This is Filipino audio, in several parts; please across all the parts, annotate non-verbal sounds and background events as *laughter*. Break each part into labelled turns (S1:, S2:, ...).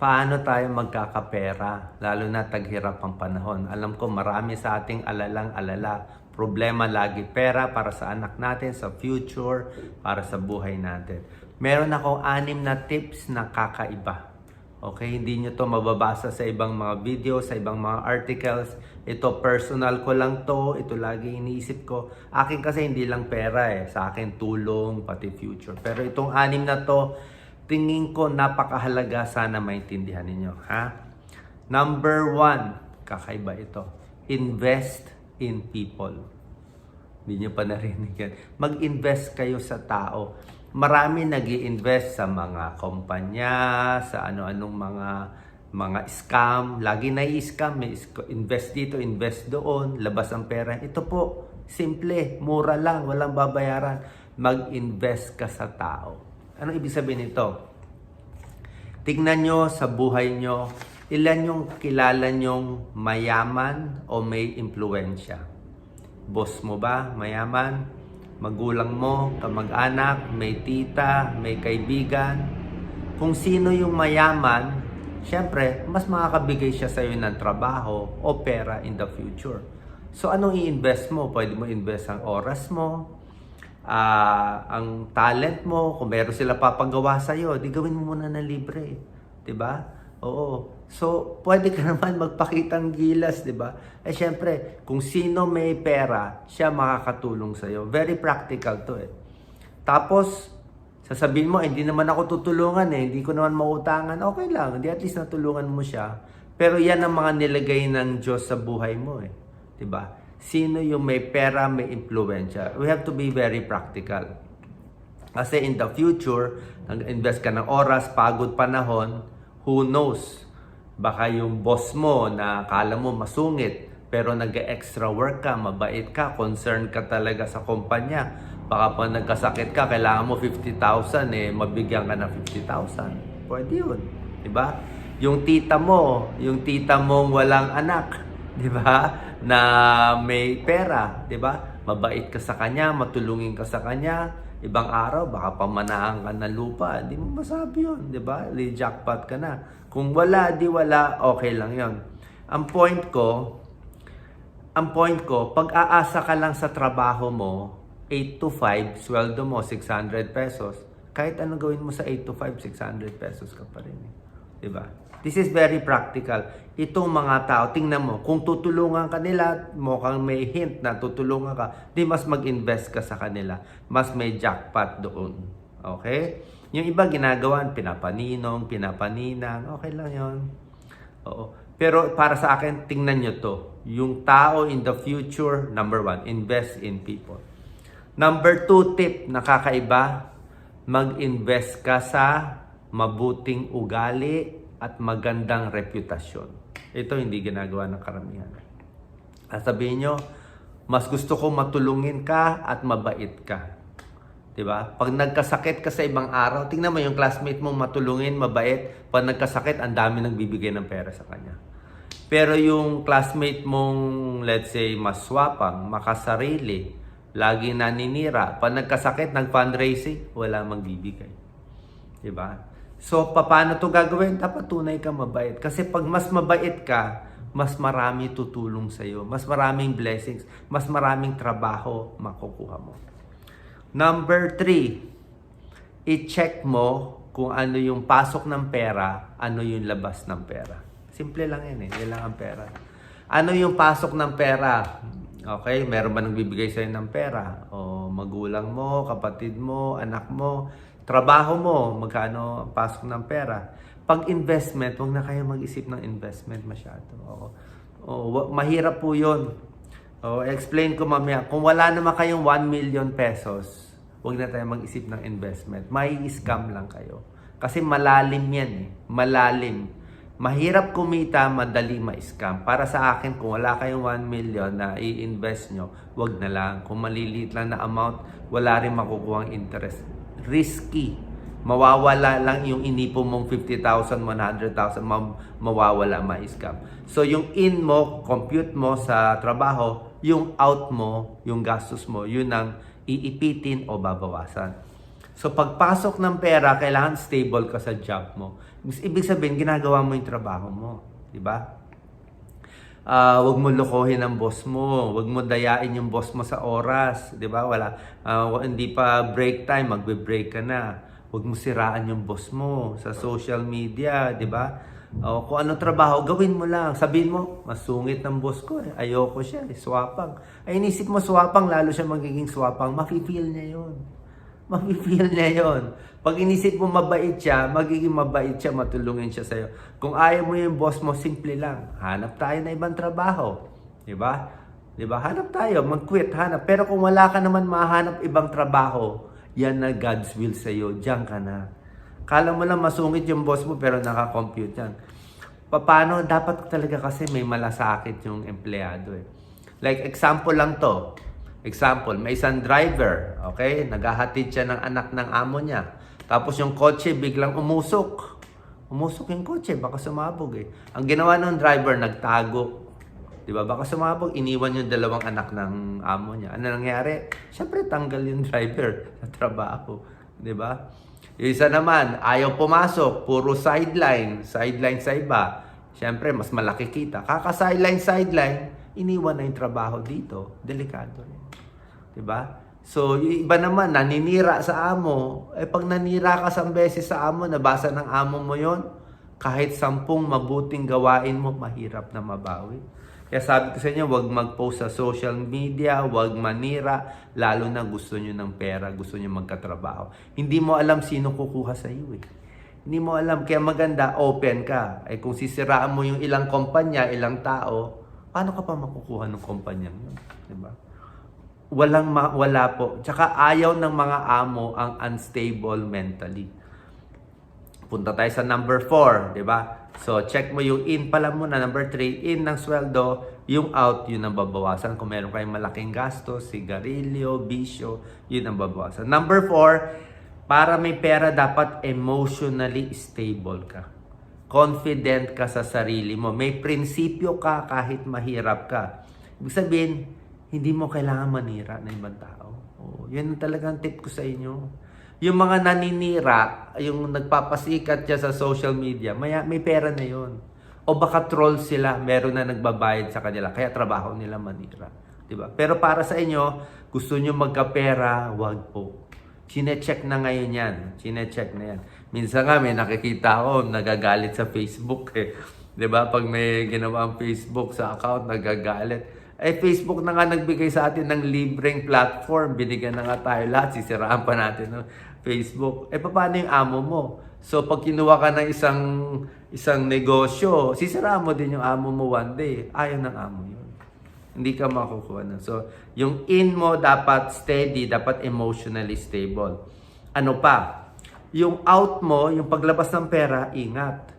S1: paano tayo magkakapera, lalo na taghirap ang panahon. Alam ko marami sa ating alalang alala, problema lagi pera para sa anak natin, sa future, para sa buhay natin. Meron akong anim na tips na kakaiba. Okay, hindi nyo to mababasa sa ibang mga video, sa ibang mga articles. Ito personal ko lang to, ito lagi iniisip ko. Akin kasi hindi lang pera eh, sa akin tulong, pati future. Pero itong anim na to, tingin ko napakahalaga sana maintindihan ninyo. Ha? Number one, kakaiba ito. Invest in people. Hindi nyo pa narinig yan. Mag-invest kayo sa tao. Marami nag invest sa mga kumpanya, sa ano-anong mga mga scam. Lagi na i-scam. May invest dito, invest doon, labas ang pera. Ito po, simple, mura lang, walang babayaran. Mag-invest ka sa tao. Anong ibig sabihin nito? Tingnan nyo sa buhay nyo, ilan yung kilala nyong mayaman o may impluensya? Boss mo ba, mayaman? Magulang mo, kamag-anak, may tita, may kaibigan? Kung sino yung mayaman, syempre, mas makakabigay siya sa'yo ng trabaho o pera in the future. So, anong i-invest mo? Pwede mo invest ang oras mo, ah, ang talent mo, kung meron sila papagawa sa iyo, di gawin mo muna na libre, 'di ba? Oo. So, pwede ka *laughs* naman magpakitang gilas, 'di ba? Eh syempre, kung sino may pera, siya makakatulong sa iyo. Very practical 'to eh. Tapos sasabihin mo, eh, hindi naman ako tutulungan eh, hindi ko naman mautangan. Okay lang, hindi at least natulungan mo siya. Pero yan ang mga nilagay ng Diyos sa buhay mo eh. 'Di ba? Sino yung may pera, may impluensya? We have to be very practical. Kasi in the future, nag-invest ka ng oras, pagod panahon, who knows? Baka yung boss mo na kala mo masungit, pero nag-extra work ka, mabait ka, concerned ka talaga sa kumpanya. Baka pa nagkasakit ka, kailangan mo 50,000 eh, mabigyan ka ng 50,000. Pwede yun. Diba? Yung tita mo, yung tita mong walang anak, di ba? Na may pera, di ba? Mabait ka sa kanya, matulungin ka sa kanya. Ibang araw, baka pamanaan ka ng lupa. Di mo masabi yun, di ba? Li jackpot ka na. Kung wala, di wala, okay lang yon. Ang point ko, ang point ko, pag aasa ka lang sa trabaho mo, 8 to 5, sweldo mo 600 pesos, kahit ano gawin mo sa 8 to 5, 600 pesos ka pa rin. Eh. 'Di ba? This is very practical. Itong mga tao, tingnan mo, kung tutulungan ka nila, mukhang may hint na tutulungan ka, di mas mag-invest ka sa kanila. Mas may jackpot doon. Okay? Yung iba ginagawa, pinapaninong, pinapaninang, okay lang yon. Oo. Pero para sa akin, tingnan nyo to. Yung tao in the future, number one, invest in people. Number two tip na kakaiba, mag-invest ka sa mabuting ugali at magandang reputasyon. Ito hindi ginagawa ng karamihan. At sabihin nyo, mas gusto ko matulungin ka at mabait ka. 'Di ba? Pag nagkasakit ka sa ibang araw, tingnan mo yung classmate mong matulungin, mabait. Pag nagkasakit, ang dami nang bibigay ng pera sa kanya. Pero yung classmate mong, let's say, maswapang, makasarili, lagi naninira, pag nagkasakit, nag-fundraising, wala magbibigay. 'Di ba? So, paano to gagawin? Dapat tunay ka mabait. Kasi pag mas mabait ka, mas marami tutulong sa iyo, mas maraming blessings, mas maraming trabaho makukuha mo. Number three, i-check mo kung ano yung pasok ng pera, ano yung labas ng pera. Simple lang yan eh, yan lang ang pera. Ano yung pasok ng pera? Okay, meron ba nagbibigay sa'yo ng pera? O magulang mo, kapatid mo, anak mo, trabaho mo, magkano ang pasok ng pera? Pag investment, huwag na kayo mag-isip ng investment masyado. Oo. Oo, mahirap po yun. Oh, explain ko mamaya. Kung wala naman kayong 1 million pesos, huwag na tayo mag-isip ng investment. May scam lang kayo. Kasi malalim yan eh. Malalim. Mahirap kumita, madali ma-scam. Para sa akin, kung wala kayong 1 million na i-invest nyo, wag na lang. Kung maliliit lang na amount, wala rin makukuha interest. Risky. Mawawala lang yung inipo mong 50,000, 100,000, ma- mawawala, ma-scam. So, yung in mo, compute mo sa trabaho, yung out mo, yung gastos mo, yun ang iipitin o babawasan. So pagpasok ng pera, kailangan stable ka sa job mo. Ibig sabihin, ginagawa mo yung trabaho mo. Di ba? Ah, wag mo lokohin ang boss mo, wag mo dayain yung boss mo sa oras, 'di ba? Wala wa- hindi pa break time, magbe-break ka na. Wag mo siraan yung boss mo sa social media, 'di ba? O kung ano trabaho, gawin mo lang. Sabihin mo, masungit ng boss ko eh. Ayoko siya, eh. swapang. Ay inisip mo swapang, lalo siya magiging swapang. Mafe-feel niya 'yon. Mafe-feel niya yon. Pag inisip mo mabait siya, magiging mabait siya, matulungin siya sa'yo. Kung ayaw mo yung boss mo, simple lang. Hanap tayo na ibang trabaho. Di ba? Di ba? Hanap tayo, mag-quit, hanap. Pero kung wala ka naman mahanap ibang trabaho, yan na God's will sa'yo. Diyan ka na. Kala mo lang masungit yung boss mo, pero nakakompute yan. Paano? Dapat talaga kasi may malasakit yung empleyado eh. Like example lang to. Example, may isang driver, okay? Naghahatid siya ng anak ng amo niya. Tapos yung kotse biglang umusok. Umusok yung kotse, baka sumabog eh. Ang ginawa ng driver, nagtago. Di ba? Baka sumabog, iniwan yung dalawang anak ng amo niya. Ano nangyari? Siyempre, tanggal yung *laughs* driver sa trabaho. Di ba? Yung isa naman, ayaw pumasok, puro sideline, sideline sa iba. Siyempre, mas malaki kita. Kaka-sideline, sideline, iniwan na yung trabaho dito. Delikado rin. Diba? So, yung iba naman, naninira sa amo. Eh, pag nanira ka sa beses sa amo, nabasa ng amo mo yon kahit sampung mabuting gawain mo, mahirap na mabawi. Kaya sabi ko sa inyo, huwag mag-post sa social media, huwag manira, lalo na gusto nyo ng pera, gusto nyo magkatrabaho. Hindi mo alam sino kukuha sa iyo eh. Hindi mo alam, kaya maganda, open ka. Eh kung sisiraan mo yung ilang kumpanya, ilang tao, paano ka pa makukuha ng kumpanya yun? Diba? Walang ma- wala po. Tsaka ayaw ng mga amo ang unstable mentally. Punta tayo sa number 4, di ba? So, check mo yung in pala muna. Number 3, in ng sweldo, yung out, yun ang babawasan. Kung meron kayong malaking gastos, sigarilyo, bisyo, yun ang babawasan. Number 4, para may pera, dapat emotionally stable ka. Confident ka sa sarili mo. May prinsipyo ka kahit mahirap ka. Ibig sabihin, hindi mo kailangan manira ng ibang tao. Oh, yun ang talagang tip ko sa inyo. Yung mga naninira, yung nagpapasikat siya sa social media, may, may pera na yun. O baka troll sila, meron na nagbabayad sa kanila, kaya trabaho nila manira. Diba? Pero para sa inyo, gusto nyo magkapera, wag po. Chinecheck na ngayon yan. Chinecheck na yan. Minsan nga may nakikita ako, nagagalit sa Facebook eh. ba Pag may ginawa ang Facebook sa account, nagagalit. Eh, Facebook na nga nagbigay sa atin ng libreng platform. Binigyan na nga tayo lahat. Sisiraan pa natin ng Facebook. Eh, paano yung amo mo? So, pag kinuha ka ng isang isang negosyo, sisiraan mo din yung amo mo one day. Ayaw ng amo. Hindi ka makukuha na. So, yung in mo dapat steady, dapat emotionally stable. Ano pa? Yung out mo, yung paglabas ng pera, ingat.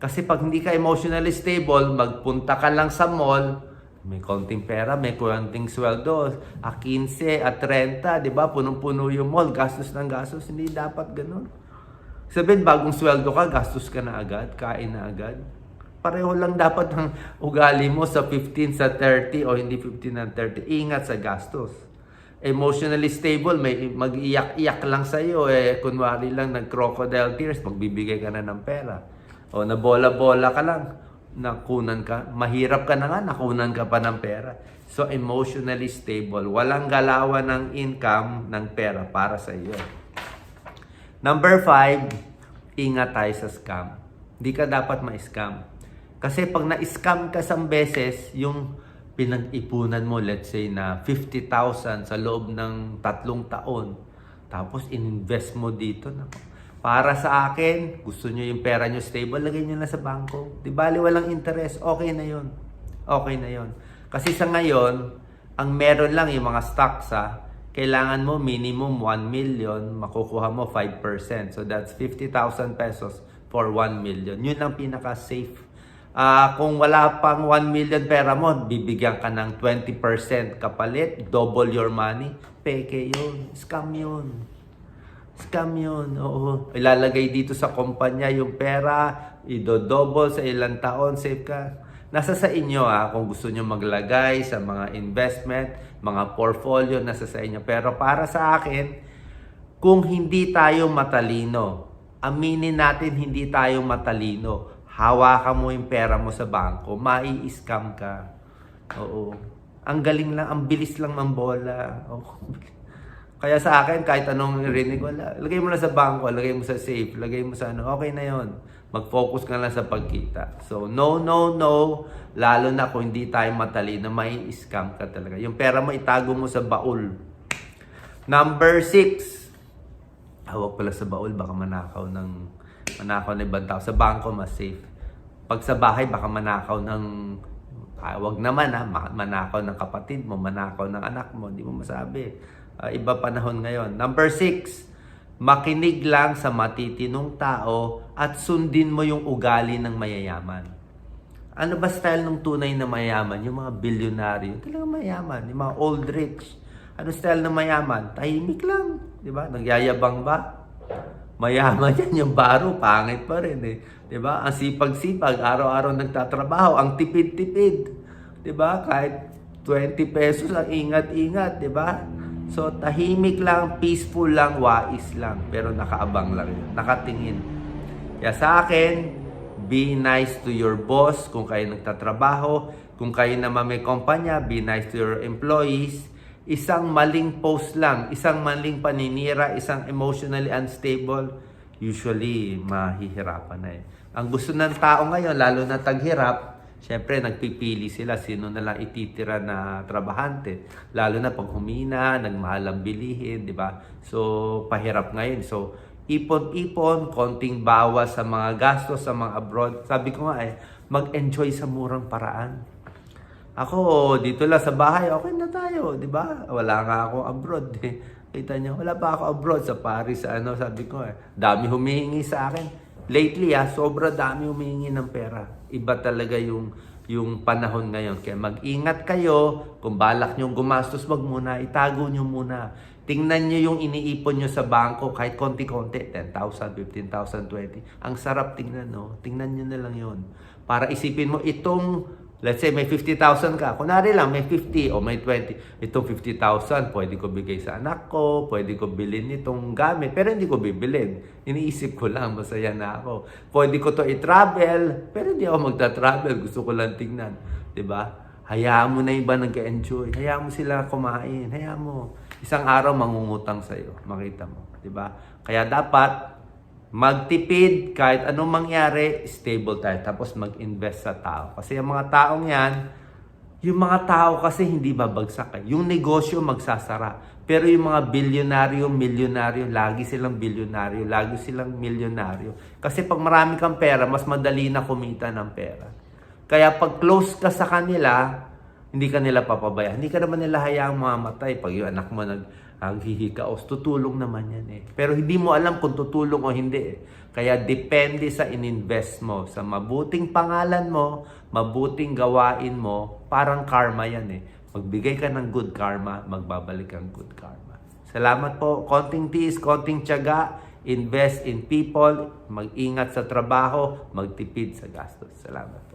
S1: Kasi pag hindi ka emotionally stable, magpunta ka lang sa mall, may konting pera, may konting sweldo, a 15, a 30, di ba? Punong-puno yung mall, gastos ng gastos. Hindi dapat ganun. Sabihin, bagong sweldo ka, gastos ka na agad, kain na agad. Pareho lang dapat ang ugali mo sa 15 sa 30 o hindi 15 na 30. Ingat sa gastos. Emotionally stable, may mag-iyak-iyak lang sa iyo eh kunwari lang nag-crocodile tears, magbibigay ka na ng pera. O nabola-bola ka lang, nakunan ka. Mahirap ka na nga, nakunan ka pa ng pera. So emotionally stable, walang galawan ng income ng pera para sa iyo. Number five, ingat tayo sa scam. Hindi ka dapat ma-scam. Kasi pag na-scam ka sa beses, yung pinag-ipunan mo, let's say na 50,000 sa loob ng tatlong taon, tapos ininvest mo dito, nako. Para sa akin, gusto nyo yung pera nyo stable, lagay nyo na sa bangko. Di bali walang interest, okay na yon Okay na yon Kasi sa ngayon, ang meron lang yung mga stocks ha, kailangan mo minimum 1 million, makukuha mo 5%. So that's 50,000 pesos for 1 million. Yun ang pinaka-safe. Ah, kung wala pang 1 million pera mo, bibigyan ka ng 20% kapalit, double your money. Peke yun. Scam yun. Scam yun. Oo. Ilalagay dito sa kumpanya yung pera, ido-double sa ilang taon, save ka. Nasa sa inyo ah, kung gusto nyo maglagay sa mga investment, mga portfolio, nasa sa inyo. Pero para sa akin, kung hindi tayo matalino, aminin natin hindi tayo matalino, hawakan mo yung pera mo sa bangko, mai-scam ka. Oo. Ang galing lang, ang bilis lang mambola. Oo. Kaya sa akin, kahit anong rinig, wala. Lagay mo lang sa bangko, lagay mo sa safe, lagay mo sa ano, okay na yon. Mag-focus ka lang sa pagkita. So, no, no, no. Lalo na kung hindi tayo matalino, may scam ka talaga. Yung pera mo, itago mo sa baul. Number six. Hawak pala sa baul, baka manakaw ng manakaw ng ibang tao. Sa bangko, mas safe. Pag sa bahay, baka manakaw ng Ah, wag naman ha, ma- manakaw ng kapatid mo, manakaw ng anak mo, hindi mo masabi. Ah, iba panahon ngayon. Number six, makinig lang sa matitinong tao at sundin mo yung ugali ng mayayaman. Ano ba style ng tunay na mayaman? Yung mga bilyonaryo, talagang mayaman. Yung mga old rich. Ano style ng mayaman? Tahimik lang. Di ba? Nagyayabang ba? Mayaman *laughs* yan, yung baro, pangit pa rin eh. ba? Ang sipag-sipag, araw-araw nagtatrabaho, ang tipid-tipid. ba? Kahit 20 pesos ang ingat-ingat, ba? So tahimik lang, peaceful lang, wais lang, pero nakaabang lang yun, nakatingin. Kaya sa akin, be nice to your boss kung kayo nagtatrabaho, kung kayo naman may kumpanya, be nice to your employees. Isang maling post lang, isang maling paninira, isang emotionally unstable, usually mahihirapan na eh. Ang gusto ng tao ngayon, lalo na taghirap, syempre nagpipili sila sino na lang ititira na trabahante. Lalo na pag humina, nagmahal ang bilihin, di ba? So, pahirap ngayon. So, ipon-ipon, konting bawas sa mga gastos sa mga abroad. Sabi ko nga eh, mag-enjoy sa murang paraan. Ako, dito lang sa bahay, okay na tayo, di ba? Wala nga ako abroad *laughs* eh. Kita niyo, wala pa ako abroad sa Paris, ano, sabi ko eh. Dami humihingi sa akin. Lately ah, sobra dami humihingi ng pera. Iba talaga yung yung panahon ngayon. Kaya mag-ingat kayo. Kung balak nyo gumastos, wag muna. Itago nyo muna. Tingnan nyo yung iniipon nyo sa bangko kahit konti-konti. 10,000, 15,000, 20. Ang sarap tingnan, no? Tingnan nyo na lang yon Para isipin mo, itong Let's say may 50,000 ka. Kunwari lang, may 50 o may 20. Itong 50,000, pwede ko bigay sa anak ko, pwede ko bilhin itong gamit, pero hindi ko bibilin. Iniisip ko lang, masaya na ako. Pwede ko to i-travel, pero hindi ako magta-travel. Gusto ko lang tingnan. ba? Hayaan mo na iba nag-enjoy. Hayaan mo sila kumain. Hayaan mo. Isang araw mangungutang sa'yo. Makita mo. ba? Kaya dapat magtipid kahit anong mangyari, stable tayo. Tapos mag-invest sa tao. Kasi yung mga taong yan, yung mga tao kasi hindi babagsak. Eh. Yung negosyo magsasara. Pero yung mga bilyonaryo, milyonaryo, lagi silang bilyonaryo, lagi silang milyonaryo. Kasi pag marami kang pera, mas madali na kumita ng pera. Kaya pag close ka sa kanila, hindi ka nila papabayaan. Hindi ka naman nila hayaang mamatay. Pag yung anak mo nag ang hihikaos, tutulong naman yan eh. Pero hindi mo alam kung tutulong o hindi eh. Kaya depende sa ininvest mo. Sa mabuting pangalan mo, mabuting gawain mo, parang karma yan eh. Magbigay ka ng good karma, magbabalik ang good karma. Salamat po. Konting tiis, konting tiyaga, invest in people, mag-ingat sa trabaho, magtipid sa gastos. Salamat.